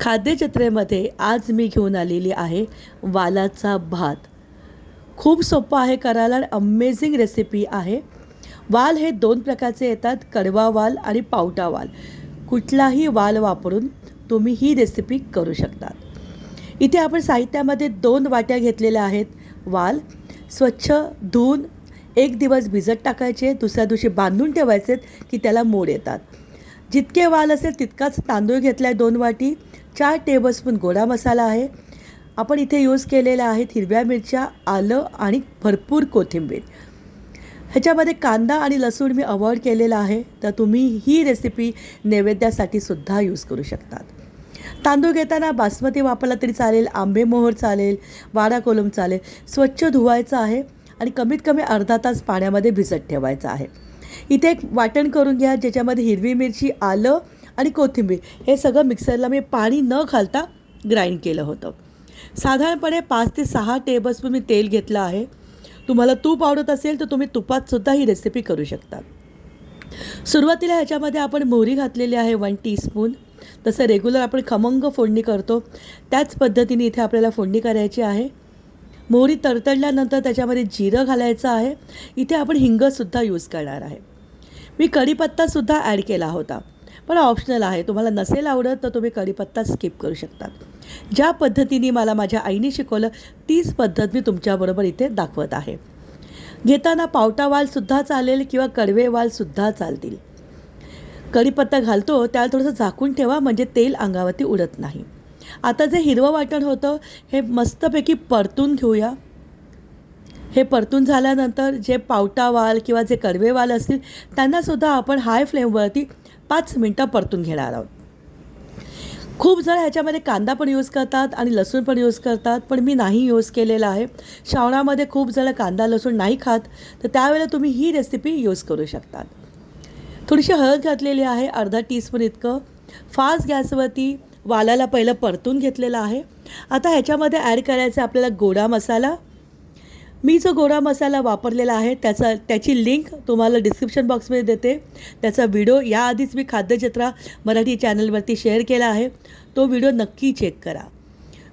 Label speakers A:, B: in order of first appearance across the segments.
A: खाद्यजत्रेमध्ये आज मी घेऊन आलेली आहे वालाचा भात. खूप सोपं आहे करायला अमेझिंग रेसिपी आहे. वाल हे दोन प्रकारचे येतात कडवा वाल आणि पावटा वाल. कुठलाही वाल वापरून तुम्ही ही रेसिपी करू शकतात इथे आपण साहित्यामध्ये दोन वाट्या घेतलेल्या आहेत. वाल स्वच्छ धुवून एक दिवस भिजत टाकायचे दुसऱ्या दिवशी बांधून ठेवायचे की त्याला मोड येतात. जितके वाल असेल तितकाच तांदूळ घेतला आहे दोन वाटी. चार टेबलस्पून गोडा मसाला आहे. आपण इथे यूज केलेल्या आहेत हिरव्या मिरच्या आलं आणि भरपूर कोथिंबीर. ह्याच्यामध्ये कांदा आणि लसूण मी अवॉइड केलेला आहे. तर तुम्ही ही रेसिपी नैवेद्यासाठी सुद्धा यूज करू शकतात. तांदूळ घेताना बासमती वापरला तरी चालेल आंबे मोहर चालेल वाडा कोलम चालेल. स्वच्छ धुवायचं आहे आणि कमीत कमी अर्धा तास पाण्यामध्ये भिजत ठेवायचं आहे. इथे एक वाटण करून घ्या ज्याच्यामध्ये हिरवी मिरची आलं आणि कोथिंबीर हे सगळं मिक्सरला मी पाणी न घालता ग्राइंड केलं होतं. साधारणपणे पाच ते सहा टेबलस्पून मी तेल घेतलं आहे. तुम्हाला तूप आवडत असेल तर तुम्ही तुपातसुद्धा ही रेसिपी करू शकता. सुरुवातीला ह्याच्यामध्ये आपण मोहरी घातलेली आहे वन टीस्पून तसं रेग्युलर आपण खमंग फोडणी करतो. त्याच पद्धतीने इथे आपल्याला फोडणी करायची आहे. मोहरी तडतडल्यानंतर त्याच्यामध्ये जिरं घालायचं आहे. इथे आपण हिंगसुद्धा यूज करणार आहे. मी कढीपत्तासुद्धा ॲड केला होता. पण ऑप्शनल आहे. तुम्हाला नसेल आवडत तर तुम्ही कढीपत्ता स्किप करू शकतात ज्या पद्धतीने मला माझ्या आईने शिकवलं तीच पद्धत मी तुमच्याबरोबर इथे दाखवत आहे. घेताना पावटा वालसुद्धा चालेल किंवा कडवे वालसुद्धा चालतील. कढीपत्ता घालतो त्याला थोडंसं झाकून ठेवा म्हणजे तेल अंगावरती उडत नाही. आता जे हिरवं वाटण होतं हे मस्तपैकी परतून घेऊया. हे परतून झाल्यानंतर जे पावटा वाल किंवा जे कडवे वाल असतील त्यांनासुद्धा आपण हाय फ्लेमवरती पाच मिनटं परतून घेणार आहोत. खूप जण ह्याच्यामध्ये कांदा पण यूज करतात आणि लसूण पण यूज करतात पण मी नाही यूज केलेला आहे. श्रावणामध्ये खूप जण कांदा लसूण नाही खात तर त्यावेळेला तुम्ही ही रेसिपी यूज करू शकतात. थोडीशी हळद घातलेली आहे अर्धा टीस्पून इतकं. फास्ट गॅसवरती वालाला पहिलं परतून घेतलेलं आहे. आता ह्याच्यामध्ये ॲड करायचं आहे आपल्याला गोडा मसाला. मी जो गोडा मसाला वापरलेला आहे त्याचा त्याची लिंक तुम्हाला डिस्क्रिप्शन बॉक्समध्ये देते. त्याचा व्हिडिओ याआधीच मी खाद्यजत्रा मराठी चॅनलवरती शेअर केला आहे. तो व्हिडिओ नक्की चेक करा.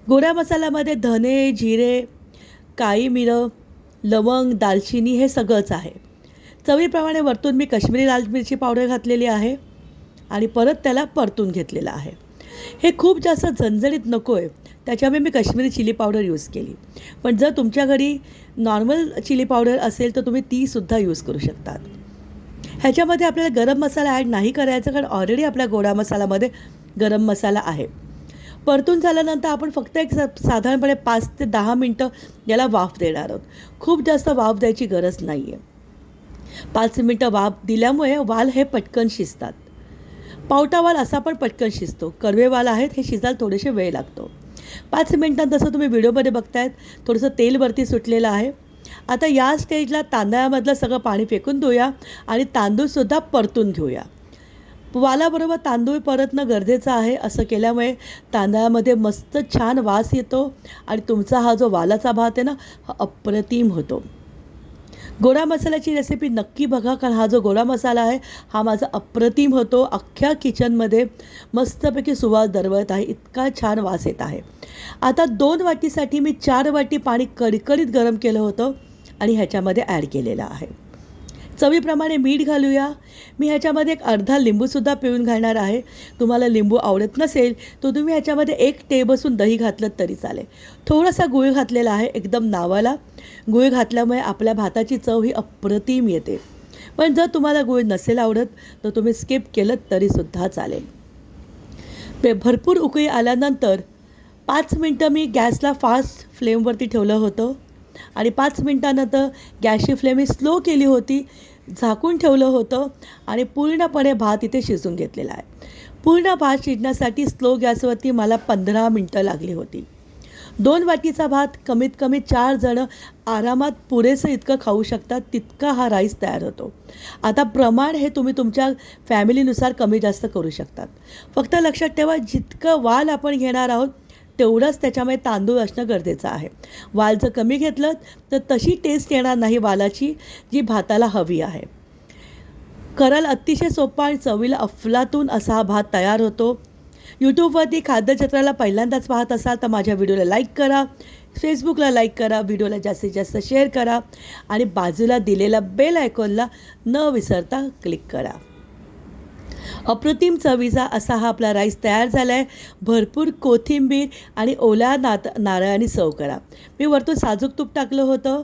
A: गोडा मसाल्यामध्ये धने जिरे काळी मिरं लवंग दालचिनी हे सगळंच आहे. चवीप्रमाणे वरतून मी काश्मीरी लाल मिरची पावडर घातलेली आहे आणि परत त्याला परतून घेतलेलं आहे. हे खूप जास्त झणझणीत नको आहे त्याच्यामुळे मी कश्मीरी चिली पावडर यूज केली. पण जर तुमच्या घरी नॉर्मल चिली पावडर असेल तर तुम्ही तीसुद्धा यूज करू शकतात. ह्याच्यामध्ये आपल्याला गरम मसाला ॲड नाही करायचा कारण ऑलरेडी आपल्या गोडा मसाल्यामध्ये गरम मसाला आहे. परतून झाल्यानंतर आपण फक्त एक साधारणपणे पाच ते दहा मिनटं याला वाफ देणार आहोत. खूप जास्त वाफ द्यायची गरज नाही आहे पाच मिनटं वाफ दिल्यामुळे वाल हे पटकन शिजतात. पावटावाल असा पण पटकन शिजतो. कडवे आहेत हे शिजायला थोडेसे वेळ लागतो. पाच मिनटात जसं तुम्ही व्हिडिओमध्ये बघतायत थोडंसं तेल वरती सुटलेलं आहे. आता या स्टेजला तांदळामधलं सगळं पाणी फेकून देऊया आणि तांदूळसुद्धा परतून घेऊया. वालाबरोबर तांदूळ परतणं गरजेचं आहे. असं केल्यामुळे तांदळामध्ये मस्त छान वास येतो आणि तुमचा हा जो वालाचा भात आहे ना हा अप्रतिम होतो. गोडा मसाल्याची रेसिपी नक्की बघा कारण हा जो गोडा मसाला आहे हा माझा अप्रतिम होतो. अख्ख्या किचनमध्ये मस्तपैकी सुवास दरवळत आहे. इतका छान वास येत आहे. आता दोन वाटीसाठी मी चार वाटी पाणी कडकडीत गरम केलं होतं आणि ह्याच्यामध्ये ॲड केलेलं आहे. चवीप्रमाणे मीठ घालूया. मी ह्याच्यामध्ये एक अर्धा लिंबूसुद्धा पिळून घालणार आहे. तुम्हाला लिंबू आवडत नसेल तर तुम्ही ह्याच्यामध्ये एक टेबलसून दही घातलं तरी चालेल. थोडासा गुळ घातलेला आहे एकदम नावाला. गुळ घातल्यामुळे आपल्या भाताची चव ही अप्रतिम येते. पण जर तुम्हाला गुळ नसेल आवडत तर तुम्ही स्किप केलं तरीसुद्धा चालेल. पे भरपूर उकळी आल्यानंतर पाच मिनटं मी गॅसला फास्ट फ्लेमवरती ठेवलं होतं. आणि पाच मिनटानंतर गॅसची फ्लेम मी स्लो केली होती झाकून ठेवलं होतं आणि पूर्णपणे भात इथे शिजून घेतलेला आहे. पूर्ण भात शिजण्यासाठी स्लो गॅसवरती मला पंधरा मिनटं लागली होती. दोन वाटीचा भात कमीत कमी चार जणं आरामात पुरेसं इतकं खाऊ शकतात तितका हा राईस तयार होतो. आता प्रमाण हे तुम्ही तुमच्या फॅमिलीनुसार कमी जास्त करू शकतात. फक्त लक्षात ठेवा जितकं वाल आपण घेणार आहोत तेवढंच त्याच्यामध्ये तांदूळ असणं गरजेचं आहे. वाल जर कमी घेतलं तर तशी टेस्ट येणार नाही वालाची जी भाताला हवी आहे. करल अतिशय सोपा आणि चवीला अफलातून असा हा भात तयार होतो. यूट्यूबवरती खाद्यचित्राला पहिल्यांदाच पाहत असाल तर माझ्या व्हिडिओला लाईक करा. फेसबुकला लाईक करा. व्हिडिओला जास्तीत जास्त शेअर करा. आणि बाजूला दिलेला बेल आयकॉनला न विसरता क्लिक करा. अप्रतिम चवीचा असा हा आपला राईस तयार झाला आहे भरपूर कोथिंबीर आणि ओला नात नारळाने सर्व करा. मी वरतून साजूक तूप टाकलं होतं.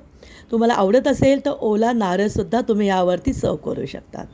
A: तुम्हाला आवडत असेल तर ओला नारळसुद्धा तुम्ही यावरती सर्व करू शकतात.